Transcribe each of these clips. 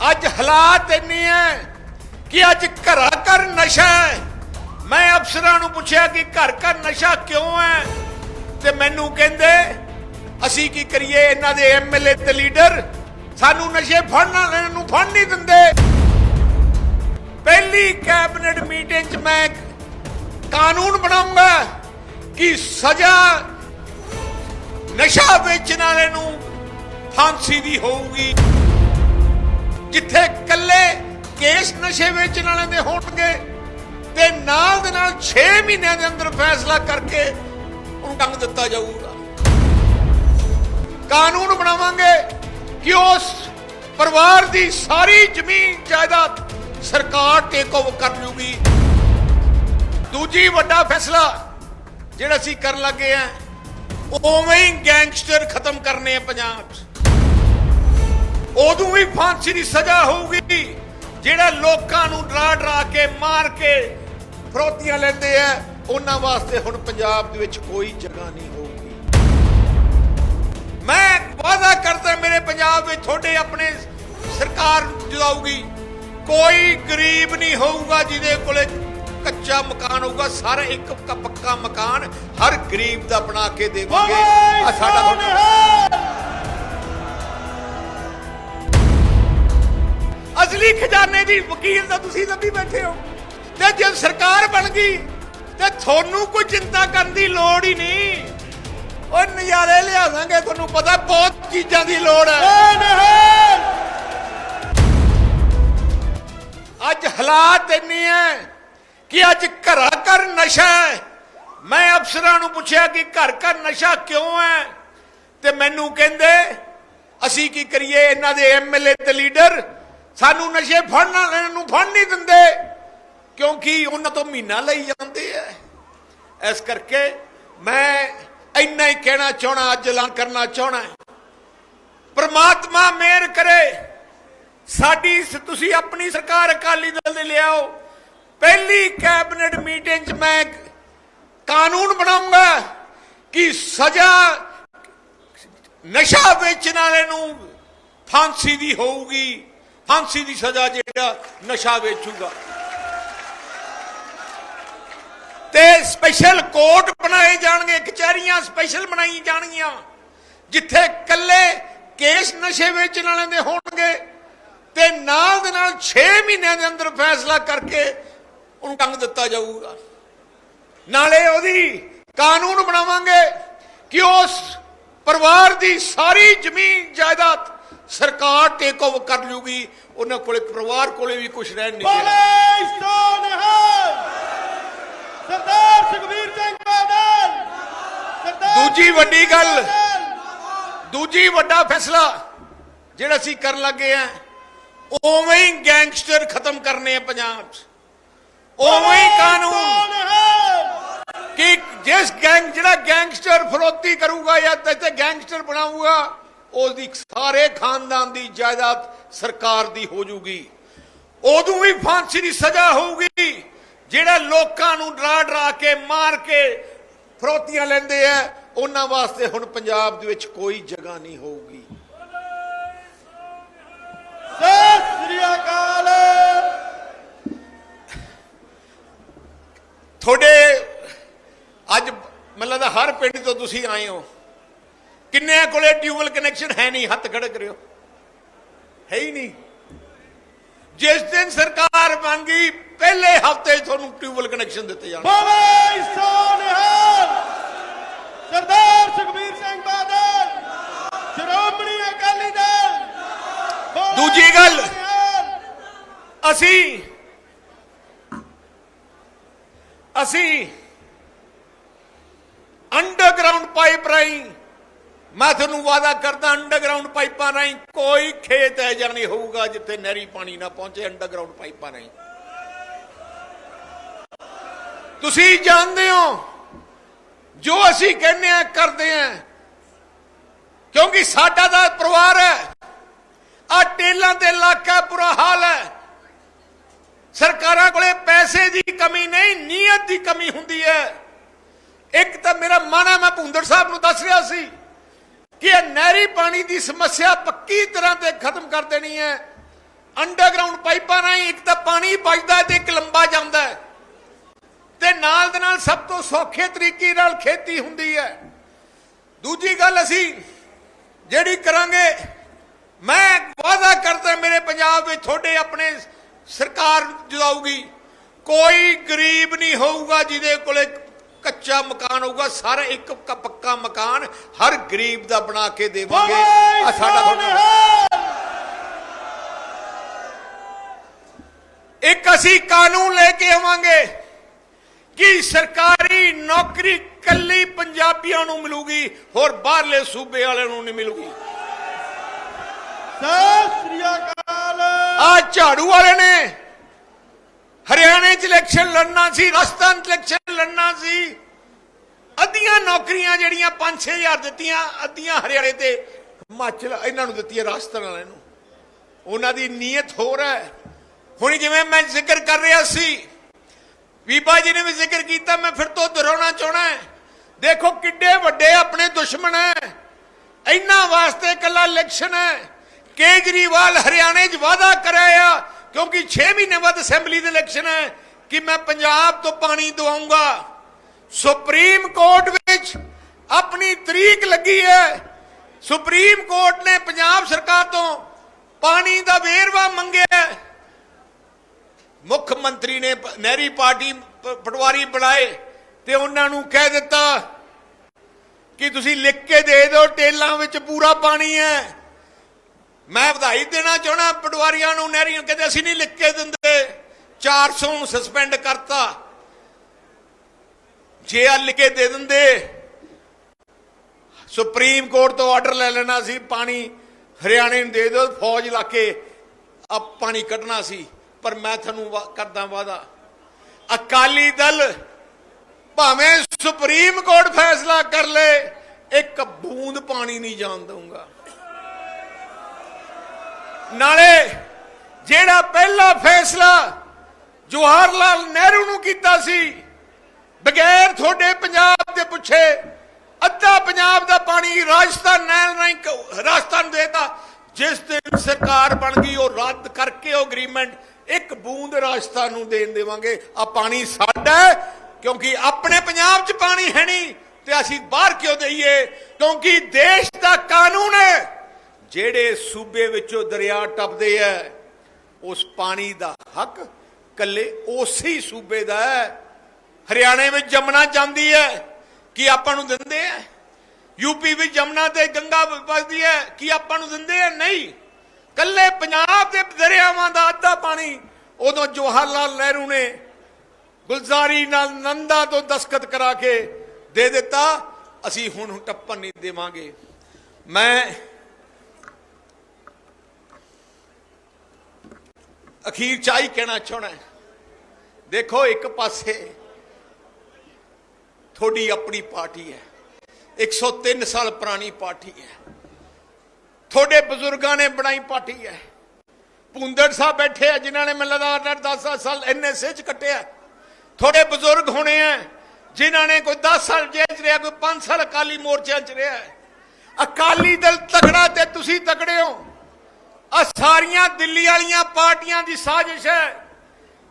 ਅੱਜ ਹਾਲਾਤ ਇੰਨੇ ਐ ਕਿ ਅੱਜ ਘਰਾਂ ਘਰ ਨਸ਼ਾ ਹੈ ਮੈਂ ਅਫਸਰਾਂ ਨੂੰ ਪੁੱਛਿਆ ਕਿ ਘਰ ਘਰ ਨਸ਼ਾ ਕਿਉਂ ਹੈ ਤੇ ਮੈਨੂੰ ਕਹਿੰਦੇ, ਅਸੀਂ ਕੀ ਕਰੀਏ? ਇਹਨਾਂ ਦੇ ਐਮਐਲਏ ਤੇ ਲੀਡਰ ਸਾਨੂੰ ਨਸ਼ੇ ਫੜਨ ਨੂੰ ਫੜ ਨਹੀਂ ਦਿੰਦੇ। ਪਹਿਲੀ ਕੈਬਨਿਟ ਮੀਟਿੰਗ 'ਚ ਮੈਂ ਕਾਨੂੰਨ ਬਣਾਉਂਗਾ ਕਿ ਸਜ਼ਾ ਨਸ਼ਾ ਵੇਚਣ ਵਾਲੇ ਨੂੰ ਫਾਂਸੀ ਦੀ ਹੋਊਗੀ। ਜਿੱਥੇ ਕੱਲੇ ਕੇਸ ਨਸ਼ੇ ਵੇਚਣ ਵਾਲਿਆਂ ਦੇ ਹੋਣਗੇ ਤੇ ਨਾਲ ਦੇ ਨਾਲ 6 ਮਹੀਨਿਆਂ ਦੇ ਅੰਦਰ ਫੈਸਲਾ ਕਰਕੇ ਉਹਨੂੰ ਟੰਗ ਦਿੱਤਾ ਜਾਊਗਾ। ਕਾਨੂੰਨ ਬਣਾਵਾਂਗੇ ਕਿ ਉਸ ਪਰਿਵਾਰ ਦੀ ਸਾਰੀ ਜ਼ਮੀਨ ਜਾਇਦਾਦ ਸਰਕਾਰ ਟੇਕ ਓਵਰ ਕਰ ਲੂਗੀ ਦੂਜੀ ਵੱਡਾ ਫੈਸਲਾ ਜਿਹੜਾ ਅਸੀਂ ਕਰਨ ਲੱਗੇ ਆ ਉਵੇਂ ਹੀ ਗੈਂਗਸਟਰ ਖਤਮ ਕਰਨੇ ਆ ਪੰਜਾਬ 'ਚ। ਉਦੋਂ ਵੀ ਫਾਂਸੀ ਦੀ ਸਜ਼ਾ ਹੋਊਗੀ। ਜਿਹੜਾ ਲੋਕਾਂ ਨੂੰ ਡਰਾ ਡਰਾ ਕੇ, ਮਾਰ ਕੇ ਫਰੋਤੀਆਂ ਲੈਂਦੇ ਆ, ਉਹਨਾਂ ਵਾਸਤੇ ਹੁਣ ਪੰਜਾਬ ਦੇ ਵਿੱਚ ਕੋਈ ਜਗ੍ਹਾ ਨਹੀਂ ਹੋਊਗੀ। ਮੈਂ ਵਾਅਦਾ ਕਰਦਾ ਮੇਰੇ ਪੰਜਾਬ ਵਿੱਚ ਤੁਹਾਡੇ ਆਪਣੇ ਸਰਕਾਰ ਜਲਾਊਗੀ ਕੋਈ ਗਰੀਬ ਨਹੀਂ ਹੋਊਗਾ ਜਿਹਦੇ ਕੋਲੇ ਕੱਚਾ ਮਕਾਨ ਹੋਊਗਾ, ਸਾਰਾ ਇੱਕ ਪੱਕਾ ਮਕਾਨ ਹਰ ਗਰੀਬ ਦਾ ਬਣਾ ਕੇ ਦੇਵਾਂਗੇ। ਆ ਸਾਡਾ ਅਸਲੀ ਖਜ਼ਾਨੇ ਦੀ ਵਕੀਲ ਤਾਂ ਤੁਸੀਂ ਲੱਭੀ ਬੈਠੇ ਹੋ। ਤੇ ਜੇ ਸਰਕਾਰ ਬਣ ਗਈ ਤੇ ਤੁਹਾਨੂੰ ਕੋਈ ਚਿੰਤਾ ਕਰਨ ਦੀ ਲੋੜ ਹੀ ਨਹੀਂ। ਉਹ ਨਜ਼ਾਰੇ ਲਿਆ ਦਾਂਗੇ ਤੁਹਾਨੂੰ ਪਤਾ ਬਹੁਤ ਚੀਜ਼ਾਂ ਦੀ ਲੋੜ ਹੈ। ਅੱਜ ਹਾਲਾਤ ਇੰਨੇ ਐ ਕਿ ਅੱਜ ਘਰਾਂ ਘਰ ਨਸ਼ਾ ਹੈ ਮੈਂ ਅਫਸਰਾਂ ਨੂੰ ਪੁੱਛਿਆ ਕਿ ਘਰ ਘਰ ਨਸ਼ਾ ਕਿਉਂ ਹੈ ਤੇ ਮੈਨੂੰ ਕਹਿੰਦੇ ਅਸੀਂ ਕੀ ਕਰੀਏ ਇਹਨਾਂ ਦੇ ਐਮਐਲਏ ਤੇ ਲੀਡਰ ਸਾਨੂੰ ਨਸ਼ੇ ਫੜਨ ਵਾਲਿਆਂ ਨੂੰ ਫੜ ਨਹੀਂ ਦਿੰਦੇ, ਕਿਉਂਕਿ ਉਹਨਾਂ ਤੋਂ ਮਹੀਨਾ ਲਈ ਜਾਂਦੇ ਐ ਇਸ ਕਰਕੇ ਮੈਂ ਇੰਨਾ ਹੀ ਕਹਿਣਾ ਚਾਹਣਾ ਅੱਜ ਐਲਾਨ ਕਰਨਾ ਚਾਹਣਾ ਪ੍ਰਮਾਤਮਾ ਮਿਹਰ ਕਰੇ। ਸਾਡੀ ਤੁਸੀਂ ਆਪਣੀ ਸਰਕਾਰ ਅਕਾਲੀ ਦਲ ਦੇ ਲਿਆਓ। ਪਹਿਲੀ ਕੈਬਨਿਟ ਮੀਟਿੰਗ 'ਚ ਮੈਂ ਕਾਨੂੰਨ ਬਣਾਉਂਗਾ ਕਿ ਸਜ਼ਾ ਨਸ਼ਾ ਵੇਚਣ ਵਾਲੇ ਨੂੰ ਫਾਂਸੀ ਦੀ ਹੋਊਗੀ। ਫਾਂਸੀ ਦੀ ਸਜ਼ਾ ਜਿਹੜਾ ਨਸ਼ਾ ਵੇਚੂਗਾ। ਤੇ ਸਪੈਸ਼ਲ ਕੋਰਟ ਬਣਾਏ ਜਾਣਗੇ, ਕਚਹਿਰੀਆਂ ਸਪੈਸ਼ਲ ਬਣਾਈ ਜਾਣਗੀਆਂ, ਜਿੱਥੇ ਕੱਲੇ ਕੇਸ ਨਸ਼ੇ ਵੇਚਣ ਵਾਲਿਆਂ ਦੇ ਹੋਣਗੇ ਤੇ ਨਾਲ ਦੇ ਨਾਲ 6 ਮਹੀਨਿਆਂ ਦੇ ਅੰਦਰ ਫੈਸਲਾ ਕਰਕੇ ਉਹਨੂੰ ਟੰਗ ਦਿੱਤਾ ਜਾਊਗਾ। ਨਾਲੇ ਉਹਦੀ ਕਾਨੂੰਨ ਬਣਾਵਾਂਗੇ ਕਿ ਉਸ ਪਰਿਵਾਰ ਦੀ ਸਾਰੀ ਜ਼ਮੀਨ, ਜਾਇਦਾਦ ਸਰਕਾਰ ਟੇਕ ਓਵਰ ਕਰ ਲੂਗੀ ਉਹਨਾਂ ਕੋਲੇ ਪਰਿਵਾਰ ਕੋਲੇ ਵੀ ਕੁਝ ਰਹਿਣ ਨਹੀਂ ਹੈ ਸਰਦਾਰ ਸੁਖਬੀਰ ਸਿੰਘ ਬਾਦਲ। ਦੂਜੀ ਵੱਡੀ ਗੱਲ ਦੂਜੀ ਵੱਡਾ ਫੈਸਲਾ ਜਿਹੜਾ ਅਸੀਂ ਕਰਨ ਲੱਗੇ ਆ ਉਵੇਂ ਹੀ ਗੈਂਗਸਟਰ ਖਤਮ ਕਰਨੇ ਆ ਪੰਜਾਬ 'ਚ। ਉਵੇਂ ਹੀ ਕਾਨੂੰਨ। ਕਿ ਜਿਸ ਗੈਂਗ ਜਿਹੜਾ ਗੈਂਗਸਟਰ ਫਰੋਤੀ ਕਰੂਗਾ ਜਾਂ ਤੇ ਗੈਂਗਸਟਰ ਬਣਾਊਗਾ ਉਸ ਸਾਰੇ ਖਾਨਦਾਨ ਦੀ ਜਾਇਦਾਦ ਸਰਕਾਰ ਦੀ ਹੋ ਜੂਗੀ। ਉਦੋਂ ਵੀ ਫਾਂਸੀ ਦੀ ਸਜ਼ਾ ਹੋਊਗੀ। ਜਿਹੜੇ ਲੋਕਾਂ ਨੂੰ ਡਰਾ ਡਰਾ ਕੇ, ਮਾਰ ਕੇ ਫਰੋਤੀਆਂ ਲੈਂਦੇ ਆ, ਉਹਨਾਂ ਵਾਸਤੇ ਹੁਣ ਪੰਜਾਬ ਦੇ ਵਿੱਚ ਕੋਈ ਜਗ੍ਹਾ ਨਹੀਂ ਹੋਊਗੀ। ਸਤਿ ਸ੍ਰੀ ਅਕਾਲ। ਤੁਹਾਡੇ ਅੱਜ ਮੈਨੂੰ ਲੱਗਦਾ ਹਰ ਪਿੰਡ ਤੋਂ ਤੁਸੀਂ ਆਏ ਹੋ। ਕਿੰਨਿਆਂ ਕੋਲੇ ਟਿਊਬਲ ਕਨੈਕਸ਼ਨ ਹੈ ਨਹੀਂ ਹੱਥ ਖੜੇ ਕਰਿਓ ਹੈ ਹੀ ਨਹੀਂ ਜਿਸ ਦਿਨ ਸਰਕਾਰ ਬਣ ਗਈ ਪਹਿਲੇ ਹਫ਼ਤੇ 'ਚ ਤੁਹਾਨੂੰ ਟਿਊਬਲ ਕਨੈਕਸ਼ਨ ਦਿੱਤੇ ਜਾਣਗੇ ਪਾਕਿਸਤਾਨ ਹੈ ਸਰਦਾਰ ਸੁਖਬੀਰ ਸਿੰਘ ਬਾਦਲ ਸ਼੍ਰੋਮਣੀ ਅਕਾਲੀ ਦਲ ਦੂਜੀ ਗੱਲ ਪਾਕਿਸਤਾਨ ਅਸੀਂ ਅਸੀਂ ਅੰਡਰਗਰਾਉਂਡ ਪਾਈਪ ਰਾਹੀਂ ਮੈਂ ਤੁਹਾਨੂੰ ਵਾਅਦਾ ਕਰਦਾ ਅੰਡਰਗਰਾਉਂਡ ਪਾਈਪਾਂ ਰਾਹੀਂ ਕੋਈ ਖੇਤ ਹੈ ਜਾਂ ਨਹੀਂ ਹੋਊਗਾ ਜਿੱਥੇ ਨਹਿਰੀ ਪਾਣੀ ਨਾ ਪਹੁੰਚੇ ਅੰਡਰਗਰਾਉਂਡ ਪਾਈਪਾਂ ਰਾਹੀਂ। ਤੁਸੀਂ ਜਾਣਦੇ ਹੋ, ਜੋ ਅਸੀਂ ਕਹਿੰਦੇ ਆ ਕਰਦੇ ਆ ਕਿਉਂਕਿ ਸਾਡਾ ਦਾ ਪਰਿਵਾਰ ਹੈ ਆ ਟੇਲਾਂ ਤੇ ਇਲਾਕਾ ਬੁਰਾ ਹਾਲ ਹੈ। ਸਰਕਾਰਾਂ ਕੋਲੇ ਪੈਸੇ ਦੀ ਕਮੀ ਨਹੀਂ, ਨੀਅਤ ਦੀ ਕਮੀ ਹੁੰਦੀ ਹੈ। ਇੱਕ ਤਾਂ ਮੇਰਾ ਮਨ ਹੈ ਮੈਂ ਭੁੰਦਰ ਸਾਹਿਬ ਨੂੰ ਦੱਸ ਰਿਹਾ ਸੀ ਕਿ ਇਹ ਨਹਿਰੀ ਪਾਣੀ ਦੀ ਸਮੱਸਿਆ ਪੱਕੀ ਤਰ੍ਹਾਂ ਤੇ ਖਤਮ ਕਰ ਦੇਣੀ ਹੈ। ਅੰਡਰਗਰਾਉਂਡ ਪਾਈਪਾਂ ਰਾਹੀਂ ਇੱਕ ਤਾਂ ਪਾਣੀ ਬਚਦਾ ਤੇ ਇੱਕ ਲੰਬਾ ਜਾਂਦਾ ਹੈ। ਤੇ ਨਾਲ ਦੇ ਨਾਲ ਸਭ ਤੋਂ ਸੌਖੇ ਤਰੀਕੇ ਨਾਲ ਖੇਤੀ ਹੁੰਦੀ ਹੈ। ਦੂਜੀ ਗੱਲ ਅਸੀਂ ਜਿਹੜੀ ਕਰਾਂਗੇ, ਮੈਂ ਵਾਅਦਾ ਕਰਦਾ ਮੇਰੇ ਪੰਜਾਬ ਵਿੱਚ ਤੁਹਾਡੇ ਆਪਣੇ ਸਰਕਾਰ ਜਦਾਊਗੀ ਕੋਈ ਗਰੀਬ ਨਹੀਂ ਹੋਊਗਾ ਜਿਹਦੇ ਕੋਲੇ ਕੱਚਾ ਮਕਾਨ ਹੋਊਗਾ ਸਾਰਾ ਇੱਕ ਪੱਕਾ ਮਕਾਨ ਹਰ ਗਰੀਬ ਦਾ ਬਣਾ ਕੇ ਦੇਵਾਂਗੇ। ਆ ਸਾਡਾ ਤੁਹਾਡਾ ਇੱਕ ਅਸੀਂ ਕਾਨੂੰਨ ਲੈ ਕੇ ਆਵਾਂਗੇ ਕਿ ਸਰਕਾਰੀ ਨੌਕਰੀ ਕੱਲੀ ਪੰਜਾਬੀਆਂ ਨੂੰ ਮਿਲੂਗੀ ਹੋਰ ਬਾਹਰਲੇ ਸੂਬੇ ਵਾਲਿਆਂ ਨੂੰ ਨਹੀਂ ਮਿਲੂਗੀ। ਸਤਿ ਸ੍ਰੀ ਅਕਾਲ। ਆ ਝਾੜੂ ਵਾਲੇ ਨੇ। ਹਰਿਆਣੇ 'ਚ ਇਲੈਕਸ਼ਨ ਲੜਨਾ ਸੀ, ਰਾਜਸਥਾਨ 'ਚ ਇਲੈਕਸ਼ਨ ਲੜਨਾ ਸੀ। ਅੱਧੀਆਂ ਨੌਕਰੀਆਂ ਜਿਹੜੀਆਂ 5-6000 ਦਿੱਤੀਆਂ, ਅੱਧੀਆਂ ਹਰਿਆਣੇ ਤੇ ਹਿਮਾਚਲ, ਇਹਨਾਂ ਨੂੰ ਦਿੱਤੀਆਂ, ਰਾਜਸਥਾਨ ਵਾਲਿਆਂ ਨੂੰ। ਉਹਨਾਂ ਦੀ ਨੀਅਤ ਹੋਰ ਹੈ। ਹੁਣ ਜਿਵੇਂ ਮੈਂ ਜ਼ਿਕਰ ਕਰ ਰਿਹਾ ਸੀ ਬੀਬਾ ਜੀ ਨੇ ਵੀ ਜ਼ਿਕਰ ਕੀਤਾ, ਮੈਂ ਫਿਰ ਤੋਂ ਦੁਹਰਾਉਣਾ ਚਾਹਣਾ ਹੈ। ਦੇਖੋ ਕਿੱਡੇ ਵੱਡੇ ਆਪਣੇ ਦੁਸ਼ਮਣ ਹੈ। ਇਹਨਾਂ ਵਾਸਤੇ ਕੱਲਾ ਇਲੈਕਸ਼ਨ ਹੈ। ਕੇਜਰੀਵਾਲ ਹਰਿਆਣੇ 'ਚ ਵਾਅਦਾ ਕਰਾਇਆ ਕਿਉਂਕਿ 6 ਮਹੀਨੇ ਬਾਅਦ ਅਸੈਂਬਲੀ ਦੇ ਇਲੈਕਸ਼ਨ ਹੈ ਕਿ ਮੈਂ ਪੰਜਾਬ ਤੋਂ ਪਾਣੀ ਦਵਾਉਂਗਾ। ਸੁਪਰੀਮ ਕੋਰਟ ਵਿੱਚ ਆਪਣੀ ਤਰੀਕ ਲੱਗੀ ਹੈ। ਸੁਪਰੀਮ ਕੋਰਟ ਨੇ ਪੰਜਾਬ ਸਰਕਾਰ ਤੋਂ ਪਾਣੀ ਦਾ ਵੇਰਵਾ ਮੰਗਿਆ ਮੁੱਖ ਮੰਤਰੀ ਨੇ ਨਹਿਰੀ ਪਾਰਟੀ ਪਟਵਾਰੀ ਬਣਾਏ ਤੇ ਉਹਨਾਂ ਨੂੰ ਕਹਿ ਦਿੱਤਾ ਕਿ ਤੁਸੀਂ ਲਿਖ ਕੇ ਦੇ ਦਿਓ, ਟੇਲਾਂ ਵਿੱਚ ਪੂਰਾ ਪਾਣੀ ਹੈ। ਮੈਂ ਵਧਾਈ ਦੇਣਾ ਚਾਹਣਾ ਪਟਵਾਰੀਆਂ ਨੂੰ, ਨਹਿਰੀਆਂ ਕਹਿੰਦੇ ਅਸੀਂ ਨਹੀਂ ਲਿਖ ਕੇ ਦਿੰਦੇ। 400 ਨੂੰ ਸਸਪੈਂਡ ਕਰਤਾ। ਜੇ ਆ ਲਿਖ ਕੇ ਦੇ ਦਿੰਦੇ, ਸੁਪਰੀਮ ਕੋਰਟ ਤੋਂ ਆਰਡਰ ਲੈ ਲੈਣਾ ਸੀ, ਪਾਣੀ ਹਰਿਆਣੇ ਨੂੰ ਦੇ ਦਿਓ, ਫੌਜ ਲਾ ਕੇ ਆ ਪਾਣੀ ਕੱਢਣਾ ਸੀ। ਪਰ ਮੈਂ ਤੁਹਾਨੂੰ ਵਾ- ਕਰਦਾ ਵਾਦਾ ਅਕਾਲੀ ਦਲ ਭਾਵੇਂ ਸੁਪਰੀਮ ਕੋਰਟ ਫੈਸਲਾ ਕਰ ਲੇ, ਇੱਕ ਬੂੰਦ ਪਾਣੀ ਨਹੀਂ ਜਾਣ ਦਊਗਾ। ਨਾਲੇ ਜਿਹੜਾ ਪਹਿਲਾ ਫੈਸਲਾ ਜਵਾਹਰ ਲਾਲ ਨਹਿਰੂ ਨੂੰ ਕੀਤਾ ਸੀ, ਬਗੈਰ ਤੁਹਾਡੇ ਪੰਜਾਬ ਦੇ ਪੁੱਛੇ, ਅੱਧਾ ਪੰਜਾਬ ਦਾ ਪਾਣੀ ਰਾਜਸਥਾਨ ਨਹਿਰ ਰਾਹੀਂ ਰਾਜਸਥਾਨ ਦੇਤਾ। ਜਿਸ ਦਿਨ ਸਰਕਾਰ ਬਣ ਗਈ, ਉਹ ਰੱਦ ਕਰਕੇ ਉਹ ਐਗਰੀਮੈਂਟ ਇੱਕ ਬੂੰਦ ਰਾਜਸਥਾਨ ਨੂੰ ਦੇਣ ਦੇਵਾਂਗੇ। ਆ ਪਾਣੀ ਸਾਡਾ ਕਿਉਂਕਿ ਆਪਣੇ ਪੰਜਾਬ 'ਚ ਪਾਣੀ ਹੈ ਨਹੀਂ, ਤੇ ਅਸੀਂ ਬਾਹਰ ਕਿਉਂ ਦਈਏ? ਕਿਉਂਕਿ ਦੇਸ਼ ਦਾ ਕਾਨੂੰਨ ਹੈ ਜਿਹੜੇ ਸੂਬੇ ਵਿੱਚੋਂ ਦਰਿਆ ਟੱਪਦੇ ਐ, ਉਸ ਪਾਣੀ ਦਾ ਹੱਕ ਕੱਲੇ ਉਸੇ ਸੂਬੇ ਦਾ ਹੈ ਹਰਿਆਣੇ ਵਿੱਚ ਜਮਨਾ ਜਾਂਦੀ ਹੈ ਕੀ ਆਪਾਂ ਨੂੰ ਦਿੰਦੇ ਐ? ਯੂਪੀ ਵਿੱਚ ਜਮਨਾ ਤੇ ਗੰਗਾ ਵਗਦੀ ਹੈ ਕੀ ਆਪਾਂ ਨੂੰ ਦਿੰਦੇ ਐ? ਨਹੀਂ। ਕੱਲੇ ਪੰਜਾਬ ਦੇ ਦਰਿਆਵਾਂ ਦਾ ਅੱਧਾ ਪਾਣੀ, ਉਦੋਂ ਜਵਾਹਰ ਲਾਲ ਨਹਿਰੂ ਨੇ ਗੁਲਜ਼ਾਰੀ ਨਾਲ ਨੰਦਾ ਤੋਂ ਦਸਖਤ ਕਰਾ ਕੇ ਦੇ ਦਿੱਤਾ, ਅਸੀਂ ਹੁਣ ਟੱਪਣ ਨਹੀਂ ਦੇਵਾਂਗੇ। ਮੈਂ ਅਖੀਰ ਚਾਹੀ ਕਹਿਣਾ ਚਾਹਣਾ ਦੇਖੋ, ਇੱਕ ਪਾਸੇ ਤੁਹਾਡੀ ਆਪਣੀ ਪਾਰਟੀ ਹੈ। 103 ਸਾਲ ਪੁਰਾਣੀ ਪਾਰਟੀ ਹੈ। ਤੁਹਾਡੇ ਬਜ਼ੁਰਗਾਂ ਨੇ ਬਣਾਈ ਪਾਰਟੀ ਹੈ। ਪੁੰਦੜ ਸਾਹਿਬ ਬੈਠੇ ਆ, ਜਿਨ੍ਹਾਂ ਨੇ ਮੈਨੂੰ ਲੱਗਦਾ 10 ਸਾਲ ਐਨਐਸਏ ਚ ਕੱਟਿਆ ਤੁਹਾਡੇ ਬਜ਼ੁਰਗ ਹੋਣੇ ਆ, ਜਿਨ੍ਹਾਂ ਨੇ ਕੋਈ 10 ਸਾਲ ਜੇਲ੍ਹ ਰਿਹਾ, ਕੋਈ 5 ਸਾਲ ਅਕਾਲੀ ਮੋਰਚਿਆਂ ਚ ਰਿਹਾ। ਅਕਾਲੀ ਦਲ ਤਗੜਾ ਤੇ ਤੁਸੀਂ ਤਗੜੇ ਹੋ। ਆ ਸਾਰੀਆਂ ਦਿੱਲੀ ਵਾਲੀਆਂ ਪਾਰਟੀਆਂ ਦੀ ਸਾਜ਼ਿਸ਼ ਹੈ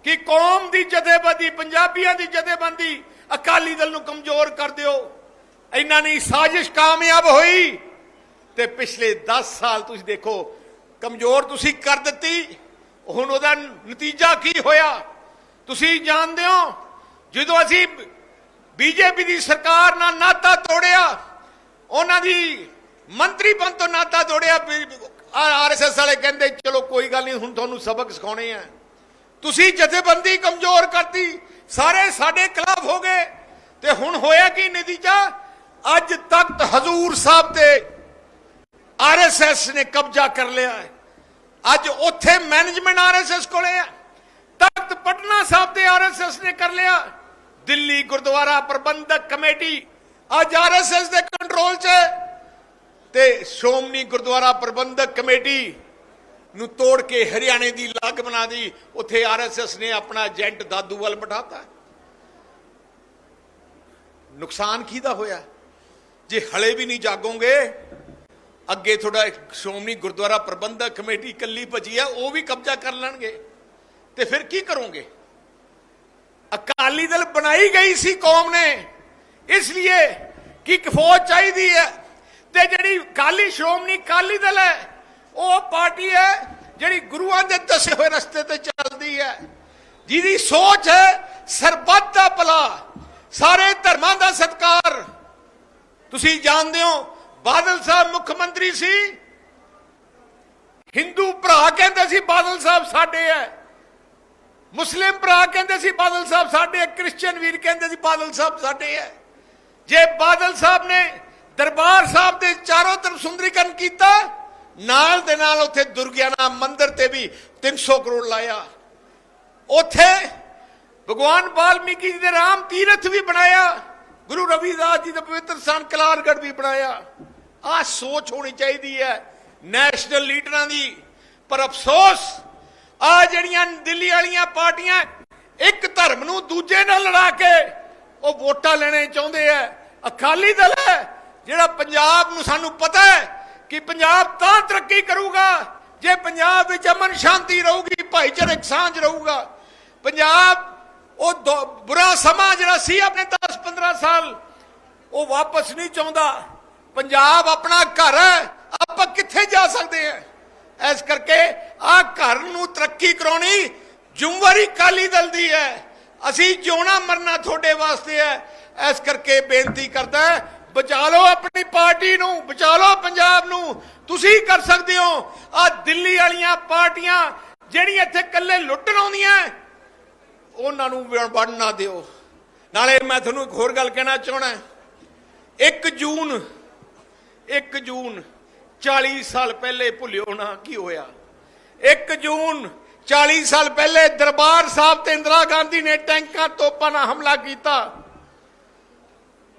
ਕਿ ਕੌਮ ਦੀ ਜਥੇਬੰਦੀ, ਪੰਜਾਬੀਆਂ ਦੀ ਜਥੇਬੰਦੀ ਅਕਾਲੀ ਦਲ ਨੂੰ ਕਮਜ਼ੋਰ ਕਰ ਦਿਓ। ਇਹਨਾਂ ਨਹੀਂ ਸਾਜ਼ਿਸ਼ ਕਾਮਯਾਬ ਹੋਈ ਤੇ ਪਿਛਲੇ 10 ਸਾਲ ਤੁਸੀਂ ਦੇਖੋ, ਕਮਜ਼ੋਰ ਤੁਸੀਂ ਕਰ ਦਿੱਤੀ। ਹੁਣ ਉਹਦਾ ਨਤੀਜਾ ਕੀ ਹੋਇਆ? ਤੁਸੀਂ ਜਾਣਦੇ ਹੋ, ਜਦੋਂ ਅਸੀਂ ਬੀਜੇਪੀ ਦੀ ਸਰਕਾਰ ਨਾਲ ਨਾਤਾ ਤੋੜਿਆ, ਉਹਨਾਂ ਦੀ ਮੰਤਰੀ ਪਦ ਤੋਂ ਨਾਤਾ ਤੋੜਿਆ ਆਰਐਸਐਸ ਵਾਲੇ ਕਹਿੰਦੇ, ਚਲੋ ਕੋਈ ਗੱਲ ਨਹੀਂ, ਹੁਣ ਤੁਹਾਨੂੰ ਸਬਕ ਸਿਖਾਉਣੇ ਆ। ਤੁਸੀਂ ਜਥੇਬੰਦੀ ਕਮਜ਼ੋਰ ਕਰਤੀ, ਸਾਰੇ ਸਾਡੇ ਖਿਲਾਫ ਹੋ ਗਏ। ਤੇ ਹੁਣ ਹੋਇਆ ਕੀ ਨਤੀਜਾ ਅੱਜ ਤਖਤ ਹਜ਼ੂਰ ਸਾਹਿਬ ਤੇ ਆਰਐਸਐਸ ਨੇ ਕਬਜ਼ਾ ਕਰ ਲਿਆ ਹੈ। ਅੱਜ ਉੱਥੇ ਮੈਨੇਜਮੈਂਟ ਆਰਐਸਐਸ ਕੋਲੇ ਹੈ ਤਖਤ ਪਟਨਾ ਸਾਹਿਬ ਤੇ ਆਰਐਸਐਸ ਨੇ ਕਰ ਲਿਆ। ਦਿੱਲੀ ਗੁਰਦੁਆਰਾ ਪ੍ਰਬੰਧਕ ਕਮੇਟੀ ਅੱਜ ਆਰਐਸਐਸ ਦੇ ਕੰਟਰੋਲ 'ਚ ਹੈ। ਤੇ ਸ਼੍ਰੋਮਣੀ ਗੁਰਦੁਆਰਾ ਪ੍ਰਬੰਧਕ ਕਮੇਟੀ ਨੂੰ ਤੋੜ ਕੇ ਹਰਿਆਣੇ ਦੀ ਲੱਗ ਬਣਾ ਦੀ। ਉੱਥੇ ਆਰਐਸਐਸ ਨੇ ਆਪਣਾ ਏਜੰਟ ਦਾਦੂ ਵੱਲ ਬਿਠਾਤਾ। ਨੁਕਸਾਨ ਕਿਹਦਾ ਹੋਇਆ? ਜੇ ਹਲੇ ਵੀ ਨਹੀਂ ਜਾਗੋਗੇ, ਅੱਗੇ ਤੁਹਾਡਾ ਸ਼੍ਰੋਮਣੀ ਗੁਰਦੁਆਰਾ ਪ੍ਰਬੰਧਕ ਕਮੇਟੀ ਕੱਲੀ ਭਜੀ ਆ, ਉਹ ਵੀ ਕਬਜ਼ਾ ਕਰ ਲੈਣਗੇ। ਤੇ ਫਿਰ ਕੀ ਕਰੋਗੇ? ਅਕਾਲੀ ਦਲ ਬਣਾਈ ਗਈ ਸੀ ਕੌਮ ਨੇ। ਇਸ ਲਈ ਕਿ ਇੱਕ ਫੌਜ ਚਾਹੀਦੀ ਹੈ ਤੇ ਜਿਹੜੀ ਕਾਲੀ ਸ਼੍ਰੋਮਣੀ ਕਾਲੀ ਦਲ ਹੈ, ਉਹ ਪਾਰਟੀ ਹੈ ਜਿਹੜੀ ਗੁਰੂਆਂ ਦੇ ਦੱਸੇ ਹੋਏ ਰਸਤੇ ਤੇ ਚੱਲਦੀ ਹੈ। ਜਿਹਦੀ ਸੋਚ ਹੈ ਸਰਬੱਤ ਦਾ ਭਲਾ, ਸਾਰੇ ਧਰਮਾਂ ਦਾ ਸਤਕਾਰ। ਤੁਸੀਂ ਜਾਣਦੇ ਹੋ, ਬਾਦਲ ਸਾਹਿਬ ਮੁੱਖ ਮੰਤਰੀ ਸੀ। ਹਿੰਦੂ ਭਰਾ ਕਹਿੰਦੇ ਸੀ, ਬਾਦਲ ਸਾਹਿਬ ਸਾਡੇ ਹੈ। ਮੁਸਲਿਮ ਭਰਾ ਕਹਿੰਦੇ ਸੀ, ਬਾਦਲ ਸਾਹਿਬ ਸਾਡੇ ਹੈ। ਕ੍ਰਿਸਚੀਅਨ ਵੀਰ ਕਹਿੰਦੇ ਸੀ, ਬਾਦਲ ਸਾਹਿਬ ਸਾਡੇ ਹੈ। ਜੇ ਬਾਦਲ ਸਾਹਿਬ ਨੇ ਦਰਬਾਰ ਸਾਹਿਬ ਦੇ ਚਾਰੋਂ ਤਰਫ ਸੁੰਦਰੀਕਰਨ ਕੀਤਾ, ਨਾਲ ਦੇ ਨਾਲ ਉੱਥੇ ਦੁਰਗਿਆਨਾ ਮੰਦਿਰ ਤੇ ਵੀ 300 ਕਰੋੜ ਲਾਇਆ। ਉੱਥੇ ਭਗਵਾਨ ਵਾਲਮੀਕੀ ਜੀ ਦੇ ਰਾਮ ਤੀਰਥ ਵੀ ਬਣਾਇਆ, ਗੁਰੂ ਰਵਿਦਾਸ ਜੀ ਦਾ ਪਵਿੱਤਰ ਸਥਾਨ ਕਲਾਰਗੜ੍ਹ ਵੀ ਬਣਾਇਆ। ਆਹ ਸੋਚ ਹੋਣੀ ਚਾਹੀਦੀ ਹੈ ਨੈਸ਼ਨਲ ਲੀਡਰਾਂ ਦੀ। ਪਰ ਅਫਸੋਸ ਆ ਜਿਹੜੀਆਂ ਦਿੱਲੀ ਵਾਲੀਆਂ ਪਾਰਟੀਆਂ ਇੱਕ ਧਰਮ ਨੂੰ ਦੂਜੇ ਨਾਲ ਲੜਾ ਕੇ ਉਹ ਵੋਟਾਂ ਲੈਣੇ ਚਾਹੁੰਦੇ ਆ ਅਕਾਲੀ ਦਲ ਹੈ ਜਿਹੜਾ ਪੰਜਾਬ ਨੂੰ ਸਾਨੂੰ ਪਤਾ ਹੈ ਕਿ ਪੰਜਾਬ ਤਾਂ ਤਰੱਕੀ ਕਰੂਗਾ, ਜੇ ਪੰਜਾਬ ਵਿੱਚ ਅਮਨ ਸ਼ਾਂਤੀ ਰਹੂਗੀ, ਭਾਈਚਾਰਕ ਸਾਂਝ ਰਹੂਗਾ। ਪੰਜਾਬ ਉਹ ਬੁਰਾ ਸਮਾਂ ਜਿਹੜਾ ਸੀ ਆਪਣੇ 10 15 ਸਾਲ, ਉਹ ਵਾਪਸ ਨਹੀਂ ਚਾਹੁੰਦਾ। ਪੰਜਾਬ ਆਪਣਾ ਘਰ ਹੈ, ਆਪਾਂ ਕਿੱਥੇ ਜਾ ਸਕਦੇ ਹਾਂ? ਇਸ ਕਰਕੇ ਆ ਘਰ ਨੂੰ ਤਰੱਕੀ ਕਰਾਉਣੀ ਜ਼ਿੰਮੇਵਾਰੀ ਕਾਲੀ ਦਲ ਦੀ ਹੈ। ਅਸੀਂ ਜਿਉਣਾ ਮਰਨਾ ਤੁਹਾਡੇ ਵਾਸਤੇ ਹੈ। ਇਸ ਕਰਕੇ ਬੇਨਤੀ ਕਰਦਾ ਬਚਾ ਲਓ ਆਪਣੀ ਪਾਰਟੀ ਨੂੰ, ਬਚਾ ਲਓ ਪੰਜਾਬ ਨੂੰ। ਤੁਸੀਂ ਕਰ ਸਕਦੇ ਹੋ। ਆ ਦਿੱਲੀ ਵਾਲੀਆਂ ਪਾਰਟੀਆਂ ਜਿਹੜੀਆਂ ਇੱਥੇ ਇਕੱਲੇ ਲੁੱਟਣ ਆਉਂਦੀਆਂ, ਉਹਨਾਂ ਨੂੰ ਵੜ ਨਾ ਦਿਓ। ਨਾਲੇ ਮੈਂ ਤੁਹਾਨੂੰ ਇੱਕ ਹੋਰ ਗੱਲ ਕਹਿਣਾ ਚਾਹਣਾ 1 ਜੂਨ 1 ਜੂਨ 40 ਸਾਲ ਪਹਿਲੇ ਭੁੱਲਿਓ ਨਾ ਕੀ ਹੋਇਆ। 1 ਜੂਨ 40 ਸਾਲ ਪਹਿਲੇ ਦਰਬਾਰ ਸਾਹਿਬ ਤੇ ਇੰਦਰਾ ਗਾਂਧੀ ਨੇ ਟੈਂਕਾਂ ਤੋਪਾਂ ਨਾਲ ਹਮਲਾ ਕੀਤਾ।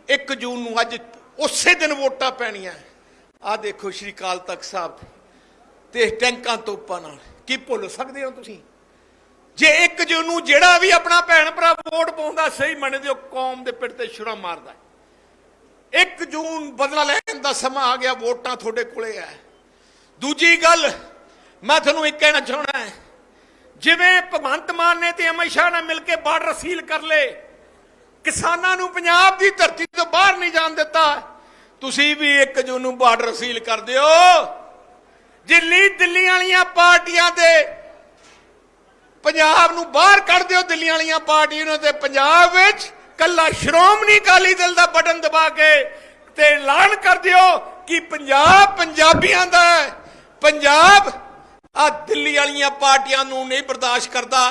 1 ਜੂਨ ਨੂੰ ਅੱਜ ਉਸੇ ਦਿਨ ਵੋਟਾਂ ਪੈਣੀਆਂ। ਆ ਦੇਖੋ ਸ਼੍ਰੀ ਕਾਲ ਤਖਤ ਸਾਹਿਬ ਤੇ ਟੈਂਕਾਂ ਤੋਪਾਂ ਨਾਲ। ਕੀ ਭੁੱਲ ਸਕਦੇ ਹੋ ਤੁਸੀਂ? ਜੇ 1 ਜੂਨ ਨੂੰ ਜਿਹੜਾ ਵੀ ਆਪਣਾ ਭੈਣ ਭਰਾ ਵੋਟ ਪਾਉਂਦਾ ਸਹੀ ਮੰਨਦੇ ਹੋ, ਕੌਮ ਦੇ ਪਿੱਠ ਤੇ ਛੁਰਾ ਮਾਰਦਾ ਹੈ। 1 ਜੂਨ ਬਦਲਾ ਲੈਣ ਦਾ ਸਮਾਂ ਆ ਗਿਆ, ਵੋਟਾਂ ਤੁਹਾਡੇ ਕੋਲੇ ਹੈ। ਦੂਜੀ ਗੱਲ, ਮੈਂ ਤੁਹਾਨੂੰ ਇੱਕ ਕਹਿਣਾ ਚਾਹੁੰਦਾ ਜਿਵੇਂ ਭਗਵੰਤ ਮਾਨ ਨੇ ਤੇ ਅਮਿਤ ਸ਼ਾਹ ਨੇ ਮਿਲ ਕੇ ਬਾਰਡਰ ਸੀਲ ਕਰ ਲਏ ਕਿਸਾਨਾਂ ਨੂੰ ਪੰਜਾਬ ਦੀ ਧਰਤੀ ਤੋਂ ਬਾਹਰ ਨਹੀਂ ਜਾਣ ਦਿੱਤਾ। ਤੁਸੀਂ ਵੀ 1 ਜੂਨ ਨੂੰ ਬਾਰਡਰ ਸੀਲ ਕਰ ਦਿਓ। ਦਿੱਲੀ ਦਿੱਲੀ ਵਾਲੀਆਂ ਪਾਰਟੀਆਂ ਦੇ ਪੰਜਾਬ ਨੂੰ ਬਾਹਰ ਕੱਢ ਦਿਓ ਦਿੱਲੀ ਵਾਲੀਆਂ ਪਾਰਟੀਆਂ ਨੂੰ ਤੇ ਪੰਜਾਬ ਵਿੱਚ ਕੱਲਾ ਸ਼੍ਰੋਮਣੀ ਅਕਾਲੀ ਦਲ ਦਾ ਬਟਨ ਦਬਾ ਕੇ ਤੇ ਐਲਾਨ ਕਰ ਦਿਓ ਕਿ ਪੰਜਾਬ ਪੰਜਾਬੀਆਂ ਦਾ ਹੈ। ਪੰਜਾਬ ਆ ਦਿੱਲੀ ਵਾਲੀਆਂ ਪਾਰਟੀਆਂ ਨੂੰ ਨਹੀਂ ਬਰਦਾਸ਼ਤ ਕਰਦਾ।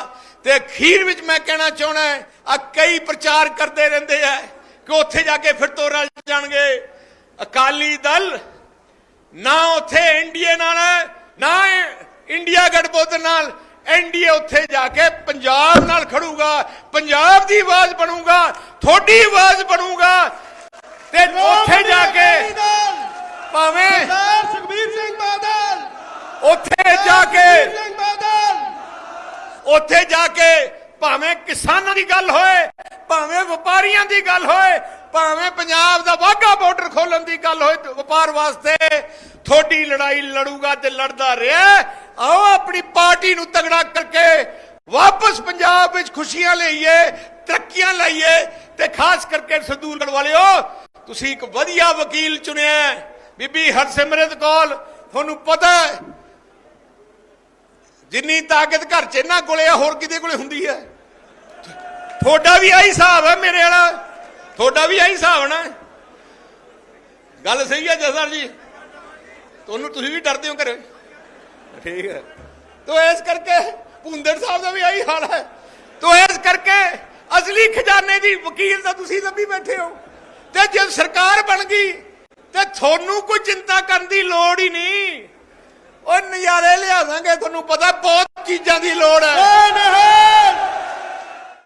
ਤੇ ਅਖੀਰ ਵਿੱਚ ਮੈਂ ਕਹਿਣਾ ਚਾਹਣਾ ਆ ਕਈ ਪ੍ਰਚਾਰ ਕਰਦੇ ਰਹਿੰਦੇ ਆ ਕਿ ਉੱਥੇ ਜਾ ਕੇ ਫਿਰ ਤੋਂ ਰਲ ਜਾਣਗੇ। ਅਕਾਲੀ ਦਲ ਨਾ ਉੱਥੇ ਐਨਡੀਏ ਨਾਲ ਨਾ ਇੰਡੀਆ ਗਠਬੰਧਨ ਨਾਲ। ਐਨਡੀਏ ਉੱਥੇ ਜਾ ਕੇ ਪੰਜਾਬ ਨਾਲ ਖੜੂਗਾ ਪੰਜਾਬ ਦੀ ਆਵਾਜ਼ ਬਣੂਗਾ ਤੁਹਾਡੀ ਆਵਾਜ਼ ਬਣੂਗਾ। ਤੇ ਉੱਥੇ ਜਾ ਕੇ ਭਾਵੇਂ ਸਰਦਾਰ ਸੁਖਬੀਰ ਸਿੰਘ ਬਾਦਲ ਉੱਥੇ ਜਾ ਕੇ ਸੁਖਬੀਰ ਸਿੰਘ ਬਾਦਲ। ਉੱਥੇ ਜਾ ਕੇ ਭਾਵੇਂ ਕਿਸਾਨਾਂ ਦੀ ਗੱਲ ਹੋਏ, ਭਾਵੇਂ ਵਪਾਰੀਆਂ ਦੀ ਗੱਲ ਹੋਏ, ਭਾਵੇਂ ਪੰਜਾਬ ਦਾ ਵਾਘਾ ਬਾਰਡਰ ਖੋਲਣ ਦੀ ਗੱਲ ਹੋਏ ਵਪਾਰ ਵਾਸਤੇ ਥੋੜੀ ਲੜਾਈ ਲੜੂਗਾ ਤੇ ਲੜਦਾ ਰਿਹਾ ਆਓ ਆਪਣੀ ਪਾਰਟੀ ਨੂੰ ਤਗੜਾ ਕਰਕੇ ਵਾਪਸ ਪੰਜਾਬ ਵਿੱਚ ਖੁਸ਼ੀਆਂ ਲਈਏ, ਤਰੱਕੀਆਂ ਲਈਏ ਤੇ ਖਾਸ ਕਰਕੇ ਸੰਦੂਲਗੜ ਵਾਲਿਓ ਤੁਸੀਂ ਇੱਕ ਵਧੀਆ ਵਕੀਲ ਚੁਣਿਆ ਬੀਬੀ ਹਰਸਿਮਰਤ ਕੌਰ, ਤੁਹਾਨੂੰ ਪਤਾ ਹੈ ਜਿੰਨੀ ਤਾਕਤ ਘਰ 'ਚ ਇਹਨਾਂ ਕੋਲੇ ਆ, ਹੋਰ ਕਿਤੇ ਕੋਲੇ ਹੁੰਦੀ ਹੈ ਤੁਹਾਡਾ ਵੀ ਆਹੀ ਹਿਸਾਬ ਹੈ ਮੇਰੇ ਵਾਲਾ। ਤੁਹਾਡਾ ਵੀ ਆਹੀ ਹਿਸਾਬ ਨਾ। ਗੱਲ ਸਹੀ ਹੈ ਜਸਰ ਜੀ? ਤੁਹਾਨੂੰ ਤੁਸੀਂ ਵੀ ਡਰਦੇ ਹੋ ਘਰੇ? ਠੀਕ ਹੈ ਤੋ ਇਸ ਕਰਕੇ ਭੁੰਦਰ ਸਾਹਿਬ ਦਾ ਵੀ ਆਹੀ ਹਾਲ ਹੈ ਤੋ ਇਸ ਕਰਕੇ ਅਸਲੀ ਖਜ਼ਾਨੇ ਦੀ ਵਕੀਲ ਤਾਂ ਤੁਸੀਂ ਲੱਭੀ ਬੈਠੇ ਹੋ। ਤੇ ਜੇ ਸਰਕਾਰ ਬਣ ਗਈ, ਤੇ ਤੁਹਾਨੂੰ ਕੋਈ ਚਿੰਤਾ ਕਰਨ ਦੀ ਲੋੜ ਹੀ ਨਹੀਂ। ਉਹ ਨਜ਼ਾਰੇ ਲਿਆ ਦਾਂਗੇ ਤੁਹਾਨੂੰ ਪਤਾ ਬਹੁਤ ਚੀਜ਼ਾਂ ਦੀ ਲੋੜ ਹੈ। ਜੈ